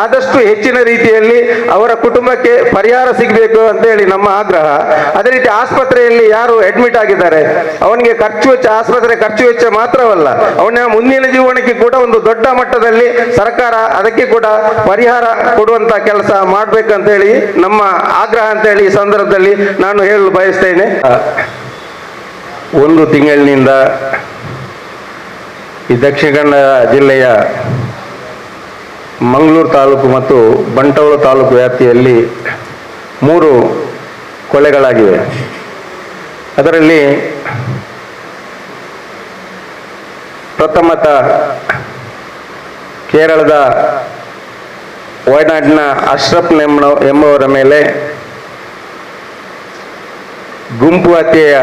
ಆದಷ್ಟು ಹೆಚ್ಚಿನ ರೀತಿಯಲ್ಲಿ ಅವರ ಕುಟುಂಬಕ್ಕೆ ಪರಿಹಾರ ಸಿಗಬೇಕು ಅಂತ ಹೇಳಿ ನಮ್ಮ ಆಗ್ರಹ. ಅದೇ ರೀತಿ ಆಸ್ಪತ್ರೆಯಲ್ಲಿ ಯಾರು ಅಡ್ಮಿಟ್ ಆಗಿದ್ದಾರೆ, ಅವನಿಗೆ ಖರ್ಚು ವೆಚ್ಚ, ಆಸ್ಪತ್ರೆ ಖರ್ಚು ವೆಚ್ಚ ಮಾತ್ರವಲ್ಲ, ಅವನ ಮುಂದಿನ ಜೀವನಕ್ಕೆ ಕೂಡ ಒಂದು ದೊಡ್ಡ ಮಟ್ಟದಲ್ಲಿ ಸರ್ಕಾರ ಅದಕ್ಕೆ ಕೂಡ ಪರಿಹಾರ ಕೊಡುವಂತ ಕೆಲಸ ಮಾಡ್ಬೇಕಂತ ಹೇಳಿ ನಮ್ಮ ಆಗ್ರಹ ಅಂತ ಹೇಳಿ ಈ ಸಂದರ್ಭದಲ್ಲಿ ನಾನು ಹೇಳಲು ಬಯಸ್ತೇನೆ. ಒಂದು ತಿಂಗಳಿನಿಂದ ಈ ದಕ್ಷಿಣ ಕನ್ನಡ ಜಿಲ್ಲೆಯ ಮಂಗಳೂರು ತಾಲೂಕು ಮತ್ತು ಬಂಟವಳ ತಾಲೂಕು ವ್ಯಾಪ್ತಿಯಲ್ಲಿ ಮೂರು ಕೊಲೆಗಳಾಗಿವೆ. ಅದರಲ್ಲಿ ಪ್ರಥಮತ ಕೇರಳದ ವಯನಾಡಿನ ಅಶ್ರಫ್ ನೆಮ್ಮ ಎಂಬುವರ ಮೇಲೆ ಗುಂಪು ಹತ್ಯೆಯ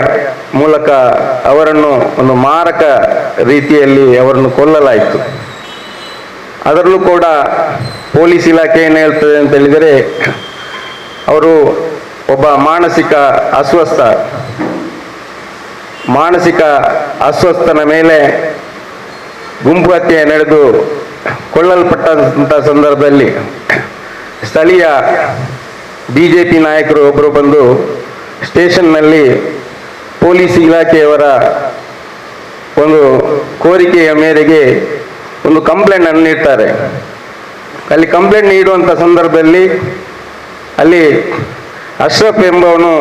ಮೂಲಕ ಅವರನ್ನು ಒಂದು ಮಾರಕ ರೀತಿಯಲ್ಲಿ ಅವರನ್ನು ಕೊಲ್ಲಲಾಯಿತು. ಅದರಲ್ಲೂ ಕೂಡ ಪೊಲೀಸ್ ಇಲಾಖೆ ಏನು ಹೇಳ್ತದೆ ಅಂತ ಹೇಳಿದರೆ, ಅವರು ಒಬ್ಬ ಮಾನಸಿಕ ಅಸ್ವಸ್ಥ, ಮಾನಸಿಕ ಅಸ್ವಸ್ಥನ ಮೇಲೆ ಗುಂಪು ಹತ್ಯೆ ನಡೆದು ಕೊಳ್ಳಲ್ಪಟ್ಟಂಥ ಸಂದರ್ಭದಲ್ಲಿ ಸ್ಥಳೀಯ ಬಿ ಜೆ ಪಿ ನಾಯಕರು ಒಬ್ಬರು ಬಂದು ಸ್ಟೇಷನ್ನಲ್ಲಿ ಪೊಲೀಸ್ ಇಲಾಖೆಯವರ ಒಂದು ಕೋರಿಕೆಯ ಮೇರೆಗೆ ಒಂದು ಕಂಪ್ಲೇಂಟ್ ಅನ್ನು ನೀಡ್ತಾರೆ. ಅಲ್ಲಿ ಕಂಪ್ಲೇಂಟ್ ನೀಡುವಂಥ ಸಂದರ್ಭದಲ್ಲಿ ಅಲ್ಲಿ ಅಶ್ರಫ್ ಎಂಬವನು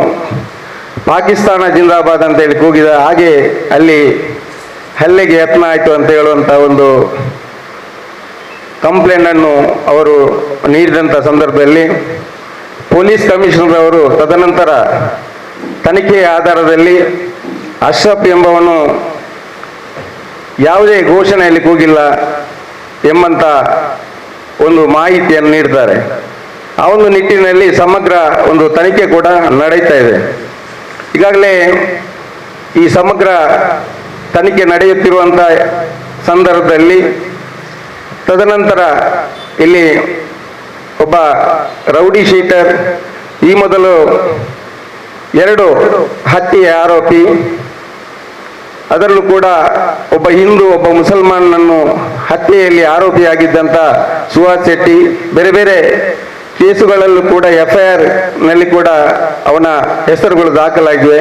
ಪಾಕಿಸ್ತಾನ ಜಿಂದಾಬಾದ್ ಅಂತ ಹೇಳಿ ಕೂಗಿದ ಹಾಗೆ ಅಲ್ಲಿ ಹಲ್ಲೆಗೆ ಯತ್ನ ಆಯಿತು ಅಂತ ಹೇಳುವಂಥ ಒಂದು ಕಂಪ್ಲೇಂಟ್ ಅನ್ನು ಅವರು ನೀಡಿದಂಥ ಸಂದರ್ಭದಲ್ಲಿ ಪೊಲೀಸ್ ಕಮಿಷನರ್ ಅವರು ತದನಂತರ ತನಿಖೆಯ ಆಧಾರದಲ್ಲಿ ಅಶ್ರಫ್ ಎಂಬವನು ಯಾವುದೇ ಘೋಷಣೆಯಲ್ಲಿ ಕೂಗಿಲ್ಲ. ಎಂಬಂತ ಒಂದು ಮಾಹಿತಿಯನ್ನು ನೀಡ್ತಾರೆ. ಆ ಒಂದು ನಿಟ್ಟಿನಲ್ಲಿ ಸಮಗ್ರ ಒಂದು ತನಿಖೆ ಕೂಡ ನಡೀತಾ ಇದೆ. ಈಗಾಗಲೇ ಈ ಸಮಗ್ರ ತನಿಖೆ ನಡೆಯುತ್ತಿರುವಂಥ ಸಂದರ್ಭದಲ್ಲಿ ತದನಂತರ ಇಲ್ಲಿ ಒಬ್ಬ ರೌಡಿ ಶೀಟರ್, ಈ ಮೊದಲು ಎರಡು ಹತ್ಯೆಯ ಆರೋಪಿ ಅದರಲ್ಲೂ ಕೂಡ ಒಬ್ಬ ಹಿಂದೂ, ಒಬ್ಬ ಮುಸಲ್ಮಾನನನ್ನು ಹತ್ಯೆಯಲ್ಲಿ ಆರೋಪಿಯಾಗಿದ್ದಂಥ ಸುಹಾಸ್ ಶೆಟ್ಟಿ, ಬೇರೆ ಬೇರೆ ಕೇಸುಗಳಲ್ಲೂ ಕೂಡ ಎಫ್ಐಆರ್ನಲ್ಲಿ ಕೂಡ ಅವನ ಹೆಸರುಗಳು ದಾಖಲಾಗಿವೆ.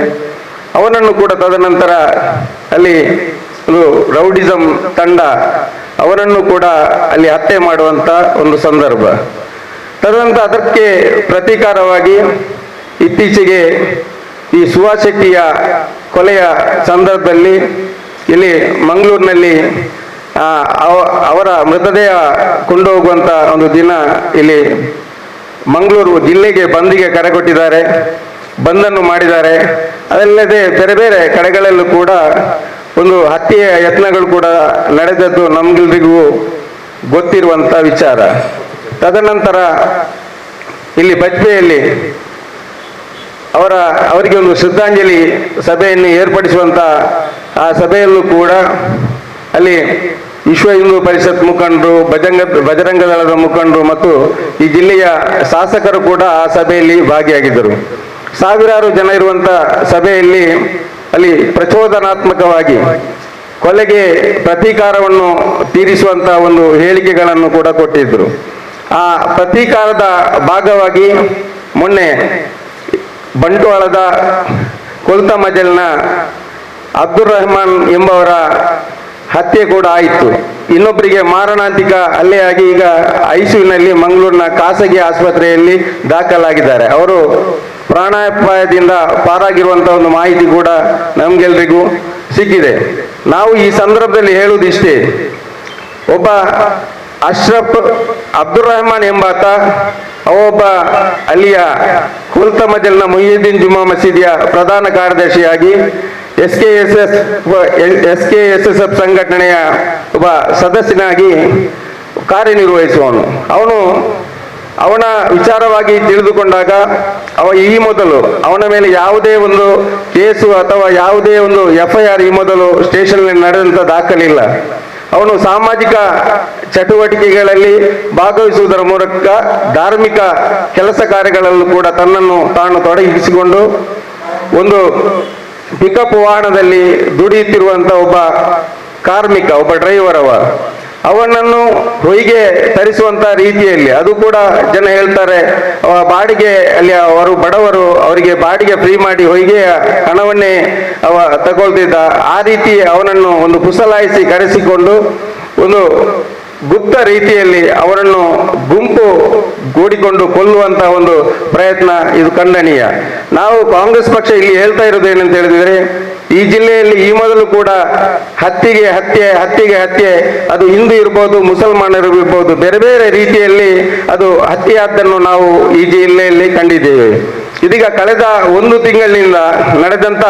ಅವನನ್ನು ಕೂಡ ತದನಂತರ ಅಲ್ಲಿ ಒಂದು ರೌಡಿಸಂ ತಂಡ ಅವರನ್ನು ಕೂಡ ಅಲ್ಲಿ ಹತ್ಯೆ ಮಾಡುವಂತ ಒಂದು ಸಂದರ್ಭ. ತದನಂತರ ಅದಕ್ಕೆ ಪ್ರತೀಕಾರವಾಗಿ ಇತ್ತೀಚೆಗೆ ಈ ಸುಹಾಸ್ ಶೆಟ್ಟಿಯ ಕೊಲೆಯ ಸಂದರ್ಭದಲ್ಲಿ ಇಲ್ಲಿ ಮಂಗಳೂರಿನಲ್ಲಿ ಅವರ ಮೃತದೇಹ ಕೊಂಡೋಗುವಂತ ಒಂದು ದಿನ ಇಲ್ಲಿ ಮಂಗಳೂರು ಜಿಲ್ಲೆಗೆ ಬಂದಿಗೆ ಕರೆ ಕೊಟ್ಟಿದ್ದಾರೆ, ಬಂದನ್ನು ಮಾಡಿದ್ದಾರೆ. ಅದಲ್ಲದೆ ಬೇರೆ ಬೇರೆ ಕಡೆಗಳಲ್ಲೂ ಕೂಡ ಒಂದು ಹತ್ಯೆಯ ಯತ್ನಗಳು ಕೂಡ ನಡೆದದ್ದು ನಮ್ಗೆಲ್ರಿಗೂ ಗೊತ್ತಿರುವಂತ ವಿಚಾರ. ತದನಂತರ ಇಲ್ಲಿ ಬಜ್ಪೆಯಲ್ಲಿ ಅವರ, ಅವರಿಗೆ ಒಂದು ಶ್ರದ್ಧಾಂಜಲಿ ಸಭೆಯನ್ನು ಏರ್ಪಡಿಸುವಂತ ಆ ಸಭೆಯಲ್ಲೂ ಕೂಡ ಅಲ್ಲಿ ವಿಶ್ವ ಹಿಂದೂ ಪರಿಷತ್ ಮುಖಂಡರು, ಭಜಂಗ ಬಜರಂಗ ದಳದ ಮುಖಂಡರು ಮತ್ತು ಈ ಜಿಲ್ಲೆಯ ಶಾಸಕರು ಕೂಡ ಆ ಸಭೆಯಲ್ಲಿ ಭಾಗಿಯಾಗಿದ್ದರು. ಸಾವಿರಾರು ಜನ ಇರುವಂಥ ಸಭೆಯಲ್ಲಿ ಅಲ್ಲಿ ಪ್ರಚೋದನಾತ್ಮಕವಾಗಿ ಕೊಲೆಗೆ ಪ್ರತೀಕಾರವನ್ನು ತೀರಿಸುವಂತ ಒಂದು ಹೇಳಿಕೆಗಳನ್ನು ಕೂಡ ಕೊಟ್ಟಿದ್ದರು. ಆ ಪ್ರತೀಕಾರದ ಭಾಗವಾಗಿ ಮೊನ್ನೆ ಬಂಟ್ವಾಳದ ಕೊಲ್ತ ಮಜಲ್ನ ಅಬ್ದುಲ್ ರಹಮಾನ್ ಎಂಬವರ ಹತ್ಯೆ ಕೂಡ ಆಯಿತು. ಇನ್ನೊಬ್ಬರಿಗೆ ಮಾರಣಾಂತಿಕ ಹಲ್ಲೆಯಾಗಿ ಈಗ ಐಸಿಯುನಲ್ಲಿ ಮಂಗಳೂರಿನ ಖಾಸಗಿ ಆಸ್ಪತ್ರೆಯಲ್ಲಿ ದಾಖಲಾಗಿದ್ದಾರೆ. ಅವರು ಪ್ರಾಣಾಪಾಯದಿಂದ ಪಾರಾಗಿರುವಂತಹ ಒಂದು ಮಾಹಿತಿ ಕೂಡ ನಮ್ಗೆಲ್ರಿಗೂ ಸಿಕ್ಕಿದೆ. ನಾವು ಈ ಸಂದರ್ಭದಲ್ಲಿ ಹೇಳುವುದಿಷ್ಟೇ, ಒಬ್ಬ ಅಶ್ರಫ್ ಅಬ್ದುಲ್ ರಹಮಾನ್ ಎಂಬಾತ, ಅವೊಬ್ಬ ಅಲ್ಲಿಯ ಕುಲ್ತ ಮಜಲ್ನ ಮೊಹಿಯುದ್ದೀನ್ ಜುಮಾ ಮಸೀದಿಯ ಪ್ರಧಾನ ಕಾರ್ಯದರ್ಶಿಯಾಗಿ S K S S S K S S F ಸಂಘಟನೆಯ ಒಬ್ಬ ಸದಸ್ಯನಾಗಿ ಕಾರ್ಯನಿರ್ವಹಿಸುವವನು. ಅವನು ಅವನ ವಿಚಾರವಾಗಿ ತಿಳಿದುಕೊಂಡಾಗ, ಅವ ಈ ಮೊದಲು, ಅವನ ಮೇಲೆ ಯಾವುದೇ ಒಂದು ಕೇಸು ಅಥವಾ ಯಾವುದೇ ಒಂದು ಎಫ್ ಐ ಆರ್ ಈ ಮೊದಲು ಸ್ಟೇಷನ್ನಲ್ಲಿ ನಡೆದಂಥ ದಾಖಲಿಲ್ಲ. ಅವನು ಸಾಮಾಜಿಕ ಚಟುವಟಿಕೆಗಳಲ್ಲಿ ಭಾಗವಹಿಸುವುದರ ಮೂಲಕ ಧಾರ್ಮಿಕ ಕೆಲಸ ಕಾರ್ಯಗಳಲ್ಲೂ ಕೂಡ ತನ್ನನ್ನು ತಾನು ತೊಡಗಿಸಿಕೊಂಡು ಒಂದು ಪಿಕಪ್ ವಾಹನದಲ್ಲಿ ದುಡಿಯುತ್ತಿರುವಂತ ಒಬ್ಬ ಕಾರ್ಮಿಕ, ಒಬ್ಬ ಡ್ರೈವರ್ ಅವ. ಅವನನ್ನು ಹೊಯ್ಗೆ ತರಿಸುವಂತ ರೀತಿಯಲ್ಲಿ, ಅದು ಕೂಡ ಜನ ಹೇಳ್ತಾರೆ ಬಾಡಿಗೆ, ಅಲ್ಲಿ ಅವರು ಬಡವರು, ಅವರಿಗೆ ಬಾಡಿಗೆ ಫ್ರೀ ಮಾಡಿ ಹೊಯ್ಗೆಯ ಹಣವನ್ನೇ ಅವ ತಗೊಳ್ತಿದ್ದ. ಆ ರೀತಿ ಅವನನ್ನು ಒಂದು ಕುಸಲಾಯಿಸಿ ಕರೆಸಿಕೊಂಡು ಒಂದು ಗುಪ್ತ ರೀತಿಯಲ್ಲಿ ಅವರನ್ನು ಗುಂಪು ಗೂಡಿಕೊಂಡು ಕೊಲ್ಲುವಂತ ಒಂದು ಪ್ರಯತ್ನ ಇದು ಖಂಡನೀಯ. ನಾವು ಕಾಂಗ್ರೆಸ್ ಪಕ್ಷ ಇಲ್ಲಿ ಹೇಳ್ತಾ ಇರೋದು ಏನಂತ ಹೇಳಿದ್ರೆ ಈ ಜಿಲ್ಲೆಯಲ್ಲಿ ಈ ಮೊದಲು ಕೂಡ ಹತ್ತಿಗೆ ಹತ್ಯೆ ಹತ್ತಿಗೆ ಹತ್ಯೆ, ಅದು ಹಿಂದೂ ಇರ್ಬೋದು, ಮುಸಲ್ಮಾನರು ಇರ್ಬೋದು, ಬೇರೆ ಬೇರೆ ರೀತಿಯಲ್ಲಿ ಅದು ಹತ್ಯೆಯಾದ್ದನ್ನು ನಾವು ಈ ಜಿಲ್ಲೆಯಲ್ಲಿ ಕಂಡಿದ್ದೇವೆ. ಇದೀಗ ಕಳೆದ ಒಂದು ತಿಂಗಳಿನಿಂದ ನಡೆದಂತ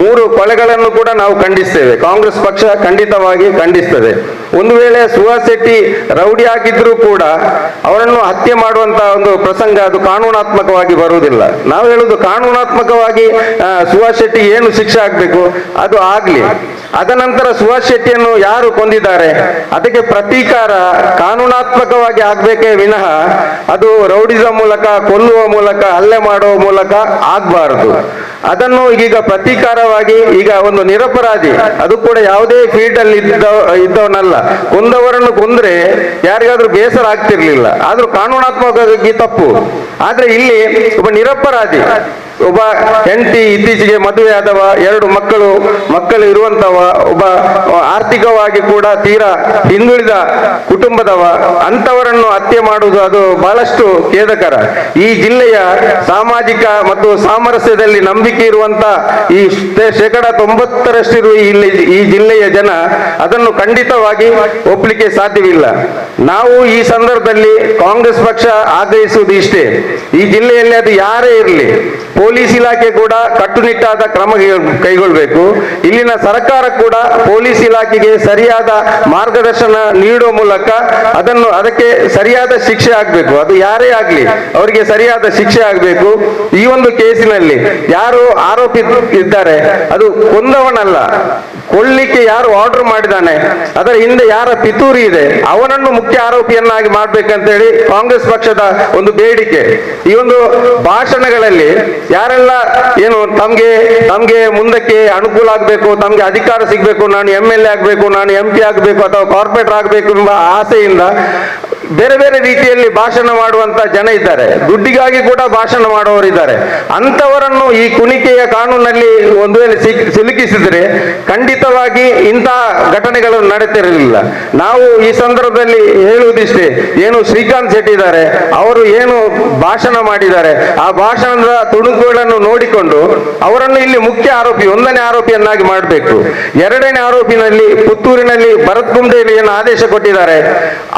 ಮೂರು ಕೊಲೆಗಳನ್ನು ಕೂಡ ನಾವು ಖಂಡಿಸ್ತೇವೆ. ಕಾಂಗ್ರೆಸ್ ಪಕ್ಷ ಖಂಡಿತವಾಗಿ ಖಂಡಿಸ್ತದೆ. ಒಂದು ವೇಳೆ ಸುಹಾಸ್ ಶೆಟ್ಟಿ ರೌಡಿ ಆಗಿದ್ರೂ ಕೂಡ ಅವರನ್ನು ಹತ್ಯೆ ಮಾಡುವಂತ ಒಂದು ಪ್ರಸಂಗ ಅದು ಕಾನೂನಾತ್ಮಕವಾಗಿ ಬರುವುದಿಲ್ಲ. ನಾವು ಹೇಳುದು ಕಾನೂನಾತ್ಮಕವಾಗಿ ಸುಹಾಸ್ ಶೆಟ್ಟಿ ಏನು ಶಿಕ್ಷೆ ಆಗ್ಬೇಕು? ಅದು ಆಗ್ಲಿ. ಅದನಂತರ ಸುಹಾಸ್ ಶೆಟ್ಟಿಯನ್ನು ಯಾರು ಕೊಂದಿದ್ದಾರೆ? ಅದಕ್ಕೆ ಪ್ರತೀಕಾರ ಕಾನೂನಾತ್ಮಕವಾಗಿ ಆಗ್ಬೇಕೇ ವಿನಃ ಅದು ರೌಡಿಸಂ ಮೂಲಕ, ಕೊಲ್ಲುವ ಮೂಲಕ, ಹಲ್ಲೆ ಮಾಡುವ ಮೂಲಕ ಆಗ್ಬಾರದು. ಅದನ್ನು ಈಗ ಪ್ರತೀಕಾರವಾಗಿ ಈಗ ಒಂದು ನಿರಪರಾಧಿ, ಅದು ಕೂಡ ಯಾವುದೇ ಫೀಲ್ಡ್ ಅಲ್ಲಿ ಇದ್ದ, ಇದ್ದವನಲ್ಲ. ಕೊಂದವರನ್ನು ಕೊಂದ್ರೆ ಯಾರಿಗಾದ್ರೂ ಬೇಸರ ಆಗ್ತಿರ್ಲಿಲ್ಲ. ಆದ್ರೂ ಕಾನೂನಾತ್ಮಕವಾಗಿ ತಪ್ಪು. ಆದ್ರೆ ಇಲ್ಲಿ ಒಬ್ಬ ನಿರಪರಾಧಿ, ಒಬ್ಬ ಹೆಂಡತಿ ಇತ್ತೀಚೆಗೆ ಮದುವೆ ಆದವ, ಎರಡು ಮಕ್ಕಳು ಮಕ್ಕಳು ಇರುವಂತವ, ಒಬ್ಬ ಆರ್ಥಿಕವಾಗಿ ಕೂಡ ತೀರಾ ಹಿಂದುಳಿದ ಕುಟುಂಬದವ ಅಂತವರನ್ನು ಹತ್ಯೆ ಮಾಡುವುದು ಅದು ಬಹಳಷ್ಟು ಖೇದಕರ. ಈ ಜಿಲ್ಲೆಯ ಸಾಮಾಜಿಕ ಮತ್ತು ಸಾಮರಸ್ಯದಲ್ಲಿ ನಂಬಿಕೆ ಇರುವಂತ ಈ ಶೇಕಡ ತೊಂಬತ್ತರಷ್ಟಿರುವ ಈ ಜಿಲ್ಲೆಯ ಜನ ಅದನ್ನು ಖಂಡಿತವಾಗಿ ಒಪ್ಪಲಿಕ್ಕೆ ಸಾಧ್ಯವಿಲ್ಲ. ನಾವು ಈ ಸಂದರ್ಭದಲ್ಲಿ ಕಾಂಗ್ರೆಸ್ ಪಕ್ಷ ಆಗ್ರಹಿಸುವುದು ಇಷ್ಟೇ. ಈ ಜಿಲ್ಲೆಯಲ್ಲಿ ಅದು ಯಾರೇ ಇರಲಿ, ಪೊಲೀಸ್ ಇಲಾಖೆ ಕೂಡ ಕಟ್ಟುನಿಟ್ಟಾದ ಕ್ರಮ ಕೈಗೊಳ್ಳಬೇಕು ಇಲ್ಲಿನ ಸರ್ಕಾರ ಕೂಡ ಪೊಲೀಸ್ ಇಲಾಖೆಗೆ ಸರಿಯಾದ ಮಾರ್ಗದರ್ಶನ ನೀಡುವ ಮೂಲಕ ಅದನ್ನು ಅದಕ್ಕೆ ಸರಿಯಾದ ಶಿಕ್ಷೆ ಆಗ್ಬೇಕು. ಅದು ಯಾರೇ ಆಗ್ಲಿ, ಅವರಿಗೆ ಸರಿಯಾದ ಶಿಕ್ಷೆ ಆಗ್ಬೇಕು. ಈ ಒಂದು ಕೇಸಿನಲ್ಲಿ ಯಾರು ಆರೋಪಿ ಇದ್ದಾರೆ. ಅದು ಕೊಂದವನಲ್ಲ. ಕೊಳ್ಳಿಕ್ಕೆ ಯಾರು ಆರ್ಡರ್ ಮಾಡಿದ್ದಾನೆ, ಅದರ ಹಿಂದೆ ಯಾರ ಪಿತೂರಿ ಇದೆ, ಅವನನ್ನು ಮುಖ್ಯ ಆರೋಪಿಯನ್ನಾಗಿ ಮಾಡ್ಬೇಕಂತೇಳಿ ಕಾಂಗ್ರೆಸ್ ಪಕ್ಷದ ಒಂದು ಬೇಡಿಕೆ. ಈ ಒಂದು ಭಾಷಣಗಳಲ್ಲಿ ಯಾರೆಲ್ಲ ಏನು ತಮ್ಗೆ ತಮ್ಗೆ ಮುಂದಕ್ಕೆ ಅನುಕೂಲ ಆಗ್ಬೇಕು, ತಮ್ಗೆ ಅಧಿಕಾರ ಸಿಗ್ಬೇಕು, ನಾನು ಎಂ ಎಲ್ ಎ ಆಗ್ಬೇಕು, ನಾನು ಎಂ ಪಿ ಆಗ್ಬೇಕು ಅಥವಾ ಕಾರ್ಪೊರೇಟರ್ ಆಗ್ಬೇಕು ಎಂಬ ಆಸೆಯಿಂದ ಬೇರೆ ಬೇರೆ ರೀತಿಯಲ್ಲಿ ಭಾಷಣ ಮಾಡುವಂತ ಜನ ಇದ್ದಾರೆ. ದುಡ್ಡಿಗಾಗಿ ಕೂಡ ಭಾಷಣ ಮಾಡುವವರಿದ್ದಾರೆ ಅಂತವರನ್ನು ಈ ಕುಣಿಕೆಯ ಕಾನೂನಲ್ಲಿ ಒಂದು ವೇಳೆ ಸಿಲುಕಿಸಿದರೆ ಖಂಡಿತವಾಗಿ ಇಂತಹ ಘಟನೆಗಳು ನಡೆತಿರಲಿಲ್ಲ. ನಾವು ಈ ಸಂದರ್ಭದಲ್ಲಿ ಹೇಳುವುದಿಷ್ಟೇ, ಏನು ಶ್ರೀಕಾಂತ್ ಶೆಟ್ಟಿ ಇದ್ದಾರೆ, ಅವರು ಏನು ಭಾಷಣ ಮಾಡಿದ್ದಾರೆ, ಆ ಭಾಷಣದ ತುಣುಕುಗಳನ್ನು ನೋಡಿಕೊಂಡು ಅವರನ್ನು ಇಲ್ಲಿ ಮುಖ್ಯ ಆರೋಪಿ, ಒಂದನೇ ಆರೋಪಿಯನ್ನಾಗಿ ಮಾಡಬೇಕು. ಎರಡನೇ ಆರೋಪಿನಲ್ಲಿ ಪುತ್ತೂರಿನಲ್ಲಿ ಭರತ್ ಕುಂಡೇಲಿ ಏನು ಆದೇಶ ಕೊಟ್ಟಿದ್ದಾರೆ,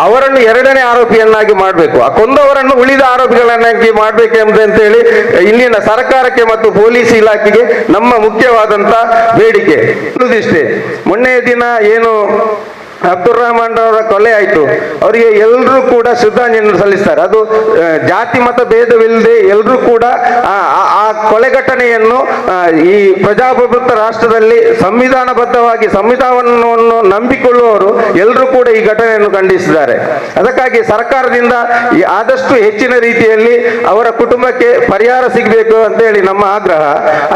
ಅವರನ್ನು ಎರಡನೇ ಆರೋಪಿಯನ್ನಾಗಿ ಮಾಡಬೇಕು. ಆ ಕೊಂದವರನ್ನು ಉಳಿದ ಆರೋಪಿಗಳನ್ನಾಗಿ ಹೇಳಿ ಇಲ್ಲಿನ ಸರ್ಕಾರಕ್ಕೆ ಮತ್ತು ಪೊಲೀಸ್ ಇಲಾಖೆಗೆ ನಮ್ಮ ಮುಖ್ಯವಾದಂತ ಬೇಡಿಕೆ. ಇಷ್ಟೇ ಮೊನ್ನೆ ದಿನ ಏನು ಅಬ್ದುಲ್ ರಹಮಾನ್ ಅವರ ಕೊಲೆ ಆಯ್ತು. ಅವರಿಗೆ ಎಲ್ಲರೂ ಕೂಡ ಶ್ರದ್ಧಾಂಜಲಿ ಸಲ್ಲಿಸ್ತಾರೆ. ಅದು ಜಾತಿ ಮತ ಭೇದವಿಲ್ಲದೆ ಎಲ್ಲರೂ ಕೂಡ, ಆ ಕೊಲೆ ಘಟನೆಯನ್ನು ಈ ಪ್ರಜಾಪ್ರಭುತ್ವ ರಾಷ್ಟ್ರದಲ್ಲಿ ಸಂವಿಧಾನಬದ್ಧವಾಗಿ ಸಂವಿಧಾನವನ್ನು ನಂಬಿಕೊಳ್ಳುವವರು ಎಲ್ಲರೂ ಕೂಡ ಈ ಘಟನೆಯನ್ನು ಖಂಡಿಸಿದ್ದಾರೆ. ಅದಕ್ಕಾಗಿ ಸರ್ಕಾರದಿಂದ ಆದಷ್ಟು ಹೆಚ್ಚಿನ ರೀತಿಯಲ್ಲಿ ಅವರ ಕುಟುಂಬಕ್ಕೆ ಪರಿಹಾರ ಸಿಗಬೇಕು ಅಂತ ಹೇಳಿ ನಮ್ಮ ಆಗ್ರಹ.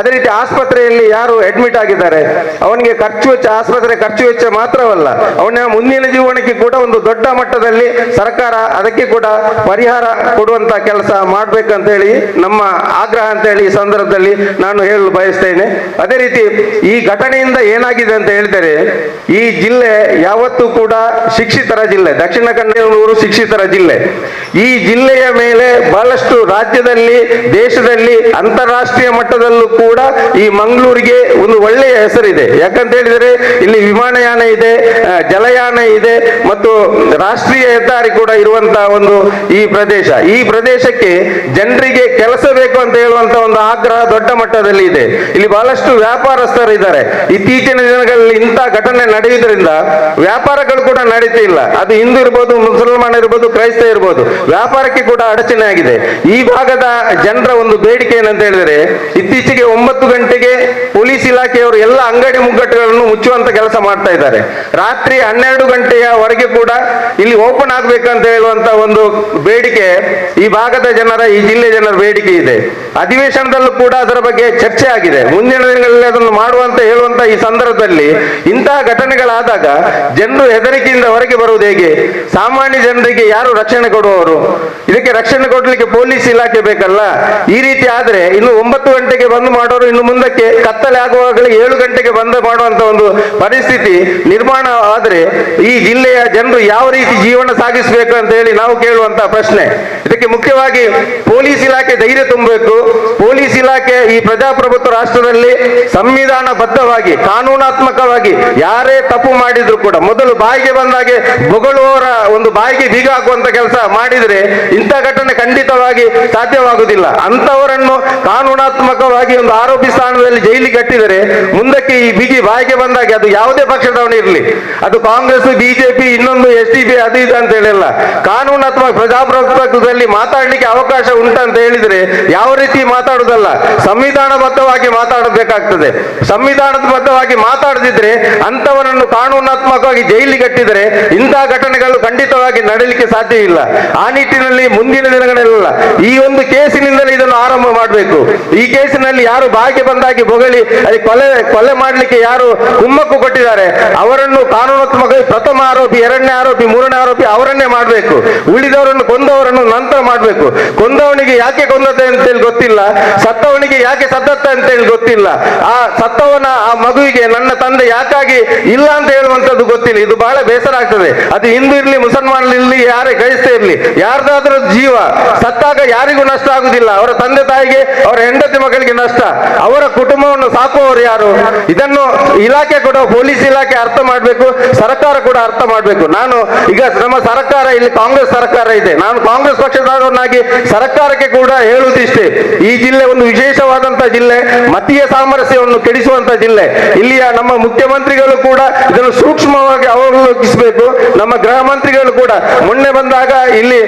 ಅದೇ ರೀತಿ ಆಸ್ಪತ್ರೆಯಲ್ಲಿ ಯಾರು ಅಡ್ಮಿಟ್ ಆಗಿದ್ದಾರೆ? ಅವನಿಗೆ ಖರ್ಚು ವೆಚ್ಚ, ಆಸ್ಪತ್ರೆ ಖರ್ಚು ವೆಚ್ಚ ಮಾತ್ರವಲ್ಲ ಅವನ ಮುಂದಿನ ಜೀವನಕ್ಕೆ ಕೂಡ ಒಂದು ದೊಡ್ಡ ಮಟ್ಟದಲ್ಲಿ ಸರ್ಕಾರ ಅದಕ್ಕೆ ಕೂಡ ಪರಿಹಾರ ಕೊಡುವಂತ ಕೆಲಸ ಮಾಡ್ಬೇಕಂತ ಹೇಳಿ ನಮ್ಮ ಆಗ್ರಹ ಅಂತ ಹೇಳಿ ಈ ಸಂದರ್ಭದಲ್ಲಿ ನಾನು ಹೇಳಲು ಬಯಸ್ತೇನೆ. ಅದೇ ರೀತಿ ಈ ಘಟನೆಯಿಂದ ಏನಾಗಿದೆ ಅಂತ ಹೇಳಿದರೆ ಈ ಜಿಲ್ಲೆ ಯಾವತ್ತೂ ಕೂಡ ಶಿಕ್ಷಿತರ ಜಿಲ್ಲೆ, ದಕ್ಷಿಣ ಕನ್ನಡ ಶಿಕ್ಷಿತರ ಜಿಲ್ಲೆ. ಈ ಜಿಲ್ಲೆಯ ಮೇಲೆ ಬಹಳಷ್ಟು ರಾಜ್ಯದಲ್ಲಿ, ದೇಶದಲ್ಲಿ, ಅಂತಾರಾಷ್ಟ್ರೀಯ ಮಟ್ಟದಲ್ಲೂ ಕೂಡ ಈ ಮಂಗಳೂರಿಗೆ ಒಂದು ಒಳ್ಳೆಯ ಹೆಸರಿದೆ. ಯಾಕಂತ ಹೇಳಿದರೆ ಇಲ್ಲಿ ವಿಮಾನಯಾನ ಇದೆ ಜಲಯಾನ ಇದೆ ಮತ್ತು ರಾಷ್ಟ್ರೀಯ ಹೆದ್ದಾರಿ ಕೂಡ ಇರುವಂತಹ ಒಂದು ಈ ಪ್ರದೇಶ. ಈ ಪ್ರದೇಶಕ್ಕೆ ಜನರಿಗೆ ಕೆಲಸ ಬೇಕು ಅಂತ ಹೇಳುವಂತ ಒಂದು ಆಗ್ರಹ ದೊಡ್ಡ ಮಟ್ಟದಲ್ಲಿ ಇದೆ. ಇಲ್ಲಿ ಬಹಳಷ್ಟು ವ್ಯಾಪಾರಸ್ಥರು ಇದ್ದಾರೆ. ಇತ್ತೀಚಿನ ದಿನಗಳಲ್ಲಿ ಇಂಥ ಘಟನೆ ನಡೆಯುವುದರಿಂದ ವ್ಯಾಪಾರಗಳು ಕೂಡ ನಡೀತಿಲ್ಲ ಅದು ಹಿಂದೂ ಇರ್ಬೋದು, ಮುಸಲ್ಮಾನ ಇರ್ಬೋದು, ಕ್ರೈಸ್ತ ಇರ್ಬೋದು. ವ್ಯಾಪಾರಕ್ಕೆ ಕೂಡ ಅಡಚಣೆ ಆಗಿದೆ. ಈ ಭಾಗದ ಜನರ ಒಂದು ಬೇಡಿಕೆ ಏನಂತ ಹೇಳಿದ್ರೆ, ಇತ್ತೀಚೆಗೆ ಒಂಬತ್ತು ಗಂಟೆಗೆ ಪೊಲೀಸ್ ಇಲಾಖೆಯವರು ಎಲ್ಲ ಅಂಗಡಿ ಮುಗ್ಗಟ್ಟುಗಳನ್ನು ಮುಚ್ಚುವಂತ ಕೆಲಸ ಮಾಡ್ತಾ ಇದ್ದಾರೆ. ರಾತ್ರಿ ಹನ್ನೆರಡು ಗಂಟೆಯವರೆಗೆ ಕೂಡ ಇಲ್ಲಿ ಓಪನ್ ಆಗ್ಬೇಕಂತ ಹೇಳುವಂತ ಒಂದು ಬೇಡಿಕೆ ಈ ಭಾಗದ ಜನರ, ಈ ಜಿಲ್ಲೆ ಜನರ ಬೇಡಿಕೆ ಇದೆ. ಅಧಿವೇಶನದಲ್ಲೂ ಕೂಡ ಅದರ ಬಗ್ಗೆ ಚರ್ಚೆ ಆಗಿದೆ. ಮುಂದಿನ ದಿನಗಳಲ್ಲಿ ಅದನ್ನು ಮಾಡುವಂತ ಹೇಳುವಂತ ಈ ಸಂದರ್ಭದಲ್ಲಿ ಇಂತಹ ಘಟನೆಗಳಾದಾಗ ಜನರು ಹೆದರಿಕೆಯಿಂದ ಹೊರಗೆ ಬರುವುದು ಹೇಗೆ? ಸಾಮಾನ್ಯ ಜನರಿಗೆ ಯಾರು ರಕ್ಷಣೆ ಕೊಡುವವರು? ಇದಕ್ಕೆ ರಕ್ಷಣೆ ಕೊಡಲಿಕ್ಕೆ ಪೊಲೀಸ್ ಇಲಾಖೆ ಬೇಕಲ್ಲ? ಈ ರೀತಿ ಆದ್ರೆ ಇನ್ನು ಒಂಬತ್ತು ಗಂಟೆಗೆ ಬಂದ್ ಮಾಡೋರು ಇನ್ನು ಮುಂದಕ್ಕೆ ಕತ್ತಲೆ ಆಗುವಾಗಲೇ ಏಳು ಗಂಟೆಗೆ ಬಂದ್ ಮಾಡುವಂತ ಒಂದು ಪರಿಸ್ಥಿತಿ ನಿರ್ಮಾಣ ಆದ್ರೆ ಈ ಜಿಲ್ಲೆಯ ಜನರು ಯಾವ ರೀತಿ ಜೀವನ ಸಾಗಿಸಬೇಕು ಅಂತ ಹೇಳಿ ನಾವು ಕೇಳುವಂತ ಪ್ರಶ್ನೆ. ಇದಕ್ಕೆ ಮುಖ್ಯವಾಗಿ ಪೊಲೀಸ್ ಇಲಾಖೆ ಧೈರ್ಯ ತುಂಬಬೇಕು. ಪೊಲೀಸ್ ಇಲಾಖೆ ಈ ಪ್ರಜಾಪ್ರಭುತ್ವ ರಾಷ್ಟ್ರದಲ್ಲಿ ಸಂವಿಧಾನ ಬದ್ಧವಾಗಿ ಕಾನೂನಾತ್ಮಕವಾಗಿ ಯಾರೇ ತಪ್ಪು ಮಾಡಿದ್ರು ಕೂಡ ಮೊದಲು ಬಾಯಿಗೆ ಬಂದಾಗೆ ಬೊಗಳುವವರ ಒಂದು ಬಾಯಿಗೆ ಬೀಗ ಹಾಕುವಂತ ಕೆಲಸ ಮಾಡಿದ್ರೆ ಇಂಥ ಘಟನೆ ಖಂಡಿತವಾಗಿ ಸಾಧ್ಯವಾಗುವುದಿಲ್ಲ. ಅಂತವರನ್ನು ಕಾನೂನಾತ್ಮಕವಾಗಿ ಒಂದು ಆರೋಪಿ ಸ್ಥಾನದಲ್ಲಿ ಜೈಲಿಗೆ ಕಟ್ಟಿದರೆ ಮುಂದಕ್ಕೆ ಈ ಬಿಗಿ ಬಾಯಿಗೆ ಬಂದಾಗ ಅದು ಯಾವುದೇ ಪಕ್ಷದವನು ಇರಲಿ. ಅದು ಕಾಂಗ್ರೆಸ್, ಬಿಜೆಪಿ, ಇನ್ನೊಂದು ಎಸ್ ಟಿ ಬಿ ಅದು ಇದು ಅಂತ ಹೇಳಿಲ್ಲ. ಕಾನೂನಾತ್ಮಕ ಪ್ರಜಾಪ್ರಭುತ್ವದಲ್ಲಿ ಮಾತಾಡಲಿಕ್ಕೆ ಅವಕಾಶ ಉಂಟಂತ ಹೇಳಿದ್ರೆ ಯಾವ ರೀತಿ ಮಾತಾಡುದಲ್ಲ? ಸಂವಿಧಾನಬದ್ಧವಾಗಿ ಮಾತಾಡಬೇಕಾಗ್ತದೆ. ಸಂವಿಧಾನಬದ್ಧವಾಗಿ ಮಾತಾಡದಿದ್ರೆ ಅಂತವರನ್ನು ಕಾನೂನಾತ್ಮಕವಾಗಿ ಜೈಲಿಗೆ ಕಟ್ಟಿದರೆ ಇಂತಹ ಘಟನೆಗಳು ಖಂಡಿತವಾಗಿ ನಡೆಯಲಿಕ್ಕೆ ಸಾಧ್ಯ ಇಲ್ಲ ಆ ನಿಟ್ಟಿನಲ್ಲಿ ಮುಂದಿನ ದಿನಗಳೆಲ್ಲ ಈ ಒಂದು ಕೇಸಿನಿಂದಲೇ ಇದನ್ನು ಮಾಡಬೇಕು ಈ ಕೇಸಿನಲ್ಲಿ ಯಾರು ಬಾಯಿಗೆ ಬಂದಾಗಿ ಬೊಗಳಿ, ಅಲ್ಲಿ ಕೊಲೆ ಕೊಲೆ ಮಾಡಲಿಕ್ಕೆ ಯಾರು ಕುಮ್ಮಕ್ಕು ಕೊಟ್ಟಿದ್ದಾರೆ, ಅವರನ್ನು ಕಾನೂನಾತ್ಮಕ, ಪ್ರಥಮ ಆರೋಪಿ, ಎರಡನೇ ಆರೋಪಿ, ಮೂರನೇ ಆರೋಪಿ ಅವರನ್ನೇ ಮಾಡಬೇಕು. ಉಳಿದವರನ್ನು ಕೊಂದವರನ್ನು ನಂತರ ಮಾಡಬೇಕು. ಕೊಂದವನಿಗೆ ಯಾಕೆ ಕೊಂದತೆ ಅಂತೇಳಿ ಗೊತ್ತಿಲ್ಲ, ಸತ್ತವನಿಗೆ ಯಾಕೆ ಸತ್ತತ್ತ ಅಂತೇಳಿ ಗೊತ್ತಿಲ್ಲ. ಆ ಸತ್ತವನ, ಆ ಮಗುವಿಗೆ ನನ್ನ ತಂದೆ ಯಾಕಾಗಿ ಇಲ್ಲ ಅಂತ ಹೇಳುವಂತದ್ದು ಗೊತ್ತಿಲ್ಲ. ಇದು ಬಹಳ ಬೇಸರ ಆಗ್ತದೆ. ಅದು ಹಿಂದೂ ಇರಲಿ, ಮುಸಲ್ಮಾನ್ ಇರಲಿ, ಯಾರೇ, ಕ್ರೈಸ್ತ ಇರಲಿ, ಯಾರ್ದಾದ್ರೂ ಜೀವ ಸತ್ತಾಗ ಯಾರಿಗೂ ನಷ್ಟ ಆಗುದಿಲ್ಲ ಅವರ ತಂದೆ ತಾಯಿಗೆ ಅವರ ಹೆಂಡತಿ ಮಕ್ಕಳಿಗೆ ನಷ್ಟ. ಅವರ ಕುಟುಂಬವನ್ನು ಸಾಕುವವರು ಯಾರು? ಇದನ್ನು ಇಲಾಖೆ ಕೂಡ ಪೊಲೀಸ್ ಇಲಾಖೆ ಅರ್ಥ ಮಾಡಬೇಕು, ಸರ್ಕಾರ ಕೂಡ ಅರ್ಥ ಮಾಡಬೇಕು. ನಾನು ಈಗ ನಮ್ಮ ಸರ್ಕಾರ, ಇಲ್ಲಿ ಕಾಂಗ್ರೆಸ್ ಸರ್ಕಾರ ಇದೆ. ನಾನು ಕಾಂಗ್ರೆಸ್ ಪಕ್ಷದವನಾಗಿ ಸರ್ಕಾರಕ್ಕೆ ಕೂಡ ಹೇಳುವುದಿಷ್ಟೇ ಈ ಜಿಲ್ಲೆ ಒಂದು ವಿಶೇಷವಾದಂತಹ ಜಿಲ್ಲೆ, ಮತೀಯ ಸಾಮರಸ್ಯವನ್ನು ಕೆಡಿಸುವಂತಹ ಜಿಲ್ಲೆ. ಇಲ್ಲಿಯ ನಮ್ಮ ಮುಖ್ಯಮಂತ್ರಿಗಳು ಕೂಡ ಇದನ್ನು ಸೂಕ್ಷ್ಮವಾಗಿ ಅವಲೋಕಿಸಬೇಕು. ನಮ್ಮ ಗೃಹ ಮಂತ್ರಿಗಳು ಕೂಡ ಮೊನ್ನೆ ಬಂದಾಗ ಇಲ್ಲಿ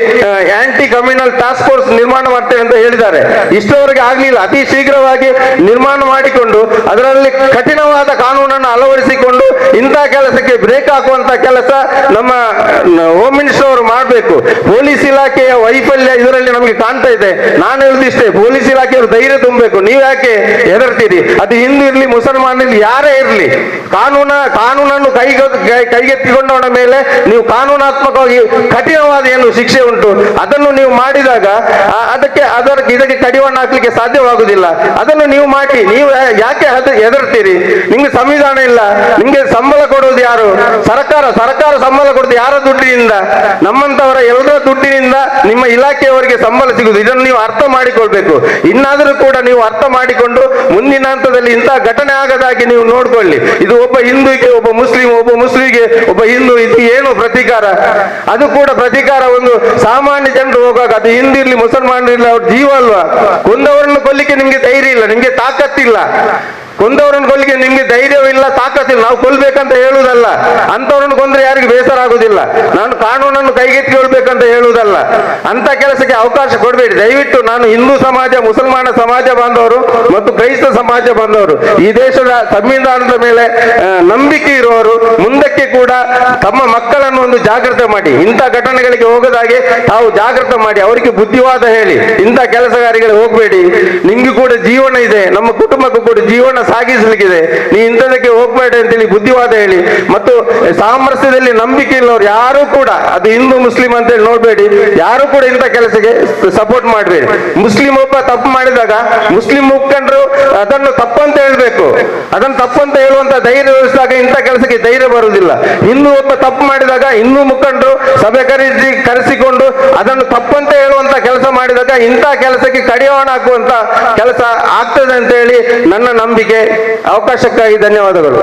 ಆಂಟಿ ಕಮ್ಯುನಲ್ ಟಾಸ್ಕ್ ಫೋರ್ಸ್ ನಿರ್ಮಾಣ ಮಾಡ್ತೇವೆ ಅಂತ ಹೇಳಿದ್ದಾರೆ. ಇಷ್ಟವರೆಗೆ ಆಗಲಿಲ್ಲ. ಅತಿ ಶೀಘ್ರವಾಗಿ ನಿರ್ಮಾಣ ಮಾಡಿಕೊಂಡು ಅದರಲ್ಲಿ ಕಠಿಣವಾದ ಕಾನೂನನ್ನು ಅಳವಡಿಸಿಕೊಂಡು ಇಂಥ ಕೆಲಸಕ್ಕೆ ಬ್ರೇಕ್ ಹಾಕುವಂತ ಕೆಲಸ ನಮ್ಮ ಹೋಮ್ ಮಿನಿಸ್ಟರ್ ಅವರು ಮಾಡಬೇಕು. ಪೊಲೀಸ್ ಇಲಾಖೆಯ ವೈಫಲ್ಯ ಇದರಲ್ಲಿ ನಮಗೆ ಕಾಣ್ತಾ ಇದೆ. ನಾನು ಹೇಳುದಿಷ್ಟೇ ಪೊಲೀಸ್ ಇಲಾಖೆಯವರು ಧೈರ್ಯ ತುಂಬಬೇಕು. ನೀವು ಯಾಕೆ ಹೆದರ್ತೀರಿ? ಅದು ಹಿಂದೂ ಇರ್ಲಿ, ಮುಸಲ್ಮಾನ್ ಇರ್ಲಿ, ಯಾರೇ ಇರ್ಲಿ. ಕಾನೂನ, ಕಾನೂನನ್ನು ಕೈಗೆ ಕೈಗೆತ್ತಿಕೊಂಡವನ ಮೇಲೆ ನೀವು ಕಾನೂನಾತ್ಮಕವಾಗಿ ಕಠಿಣವಾದ ಏನು ಶಿಕ್ಷೆ ಉಂಟು, ಅದನ್ನು ನೀವು ಮಾಡಿದಾಗ ಅದಕ್ಕೆ, ಅದರ, ಇದಕ್ಕೆ ಕಡಿವಾಣ ಹಾಕ್ಲಿಕ್ಕೆ ಸಾಧ್ಯವಾಗುದಿಲ್ಲ. ಅದನ್ನು ನೀವು ಮಾಡಿ, ನೀವು ಯಾಕೆ ಹೆದ- ಹೆದರ್ತೀರಿ ನಿಮ್ಗೆ ಸಂವಿಧಾನ ಇಲ್ಲ. ನಿಮ್ಗೆ ಸಂಬಳ ಕೊಡುವುದು ಯಾರು? ಸರ್ಕಾರ ಸರ್ಕಾರ ಸಂಬಳ ಕೊಡುದು ಯಾರ ದುಡ್ಡಿನಿಂದ? ನಮ್ಮಂತವರ ಎಲ್ಲರ ದುಡ್ಡಿನಿಂದ ನಿಮ್ಮ ಇಲಾಖೆಯವರಿಗೆ ಸಂಬಳ ಸಿಗುದು ಇದನ್ನು ನೀವು ಅರ್ಥ ಮಾಡಿಕೊಳ್ಬೇಕು. ಇನ್ನಾದರೂ ಕೂಡ ನೀವು ಅರ್ಥ ಮಾಡಿಕೊಂಡು ಮುಂದಿನ ಹಂತದಲ್ಲಿ ಇಂತಹ ಘಟನೆ ಆಗದಾಗಿ ನೀವು ನೋಡ್ಕೊಳ್ಳಿ. ಇದು ಒಬ್ಬ ಹಿಂದೂಗೆ, ಒಬ್ಬ ಮುಸ್ಲಿಂ, ಒಬ್ಬ ಮುಸ್ಲಿಂಗೆ, ಒಬ್ಬ ಹಿಂದೂ ಇದು ಏನು ಪ್ರತೀಕಾರ? ಅದು ಕೂಡ ಪ್ರತೀಕಾರ ಒಂದು ಸಾಮಾನ್ಯ ಜನರು ಹೋಗುವಾಗ ಅದು ಹಿಂದಿರ್ಲಿ, ಮುಸಲ್ಮಾನರಿರ್ಲಿ ಅವ್ರ ಜೀವ ಅಲ್ವಾ? ಕೊಂದವರನ್ನು ಕೊಲ್ಲಿಕ್ಕೆ ನಿಮ್ಗೆ ಧೈರ್ಯ ಇಲ್ಲ, ನಿಮ್ಗೆ ತಾಕತ್ತಿಲ್ಲ. ಕೊಂದವರನ್ನು ಕೊಲ್ಲಿಕ್ಕೆ ನಿಮ್ಗೆ ಧೈರ್ಯವಿಲ್ಲ ತಾಕತ್ತಿಲ್ಲ. ನಾವು ಕೊಲ್ಬೇಕಂತ ಹೇಳುವುದಲ್ಲ. ಅಂತವರನ್ನು ಕೊಂದ್ರೆ ಯಾರಿಗೂ ಬೇಸರ ಆಗುದಿಲ್ಲ ನಾನು ಕಾನೂನನ್ನು ಕೈಗೆತ್ತಿಕೊಳ್ಬೇಕಂತ ಹೇಳುವುದಲ್ಲ. ಅಂತ ಕೆಲಸಕ್ಕೆ ಅವಕಾಶ ಕೊಡಬೇಡಿ. ದಯವಿಟ್ಟು ನಾನು ಹಿಂದೂ ಸಮಾಜ, ಮುಸಲ್ಮಾನ ಸಮಾಜ ಬಾಂಧವರು ಮತ್ತು ಕ್ರೈಸ್ತ ಸಮಾಜ ಬಾಂಧವರು, ಈ ದೇಶದ ಸಂವಿಧಾನದ ಮೇಲೆ ನಂಬಿಕೆ ಇರುವವರು ಮುಂದಕ್ಕೆ ಕೂಡ ತಮ್ಮ ಮಕ್ಕಳನ್ನು ಒಂದು ಜಾಗ್ರತೆ ಮಾಡಿ. ಇಂಥ ಘಟನೆಗಳಿಗೆ ಹೋಗದಾಗೆ ತಾವು ಜಾಗ್ರತೆ ಮಾಡಿ. ಅವರಿಗೆ ಬುದ್ಧಿವಾದ ಹೇಳಿ. ಇಂಥ ಕೆಲಸಗಾರಿಗಳಿಗೆ ಹೋಗಬೇಡಿ ನಿಮ್ಗೆ ಕೂಡ ಜೀವನ ಇದೆ. ನಮ್ಮ ಕುಟುಂಬಕ್ಕೂ ಕೂಡ ಜೀವನ ಸಾಗಿಸಲಿಕ್ಕಿದೆ. ನೀ ಇಂಥದಕ್ಕೆ ಹೋಗ್ಬೇಡಿ ಅಂತೇಳಿ ಬುದ್ಧಿವಾದ ಹೇಳಿ. ಮತ್ತು ಸಾಮರಸ್ಯದಲ್ಲಿ ನಂಬಿಕೆ ಇಲ್ಲವ್ರು ಯಾರು ಕೂಡ, ಅದು ಹಿಂದೂ, ಮುಸ್ಲಿಂ ಅಂತೇಳಿ ನೋಡ್ಬೇಡಿ. ಯಾರು ಕೂಡ ಇಂಥ ಕೆಲಸಕ್ಕೆ ಸಪೋರ್ಟ್ ಮಾಡಬೇಡಿ. ಮುಸ್ಲಿಂ ಒಬ್ಬ ತಪ್ಪು ಮಾಡಿದಾಗ, ಮುಸ್ಲಿಂ ಮುಖಂಡರು ಅದನ್ನು ತಪ್ಪಂತ ಹೇಳ್ಬೇಕು. ಅದನ್ನು ತಪ್ಪಂತ ಹೇಳುವಂತ ಧೈರ್ಯ ವ್ಯವಸ್ಥಾಗ ಇಂಥ ಕೆಲಸಕ್ಕೆ ಧೈರ್ಯ ಬರುವುದಿಲ್ಲ. ಹಿಂದೂ ಒಬ್ಬ ತಪ್ಪು ಮಾಡಿದಾಗ, ಹಿಂದೂ ಮುಖಂಡರು ಸಭೆ ಕರೆಸಿ, ಕರೆಸಿಕೊಂಡು ಅದನ್ನು ತಪ್ಪಂತ ಹೇಳುವಂತ ಕೆಲಸ ಮಾಡಿದಾಗ ಇಂಥ ಕೆಲಸಕ್ಕೆ ಕಡಿವಾಣ ಹಾಕುವಂತ ಕೆಲಸ ಆಗ್ತದೆ ಅಂತ ಹೇಳಿ ನನ್ನ ನಂಬಿಕೆ ಅವಕಾಶಕ್ಕಾಗಿ ಧನ್ಯವಾದಗಳು.